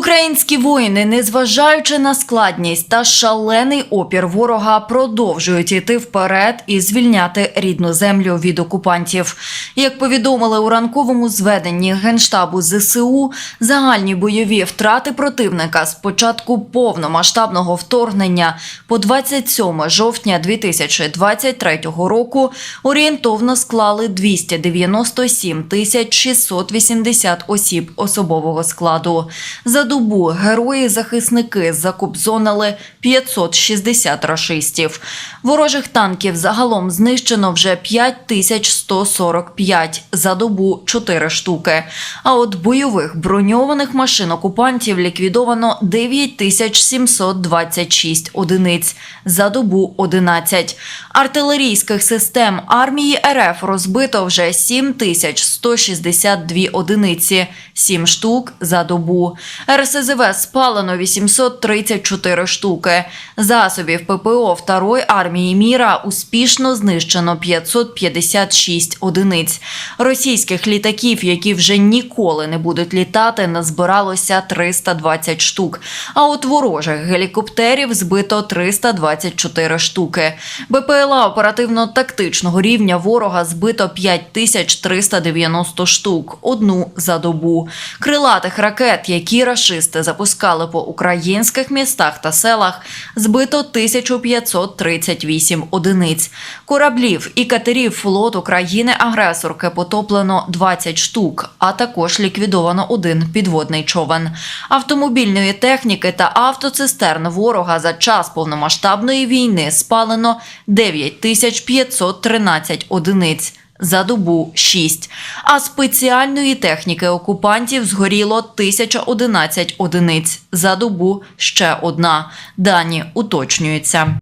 Українські воїни, незважаючи на складність та шалений опір ворога, продовжують іти вперед і звільняти рідну землю від окупантів. Як повідомили у ранковому зведенні генштабу ЗСУ, загальні бойові втрати противника з початку повномасштабного вторгнення по 27 жовтня 2023 року орієнтовно склали 297 тисяч 680 осіб особового складу. За добу герої-захисники закобзонили 560 рашистів. Ворожих танків загалом знищено вже 5145, за добу 4 штуки. А от бойових броньованих машин окупантів ліквідовано 9726 одиниць, за добу 11. Артилерійських систем армії РФ розбито вже 7162 одиниці, 7 штук за добу. РСЗВ спалено 834 штуки. Засобів ППО Второї армії міра успішно знищено 556 одиниць. Російських літаків, які вже ніколи не будуть літати, назбиралося 320 штук. А от ворожих гелікоптерів збито 324 штуки. БПЛА оперативно-тактичного рівня ворога збито 5390 штук, одну за добу. Крилатих ракет, які рашисти запускали по українських містах та селах, збито 1538 одиниць. Кораблів і катерів флоту країни-агресорки потоплено 20 штук, а також ліквідовано один підводний човен. Автомобільної техніки та автоцистерн ворога за час повномасштабної війни спалено 9513 одиниць. За добу 6. А спеціальної техніки окупантів згоріло 1011 одиниць. За добу ще одна. Дані уточнюються.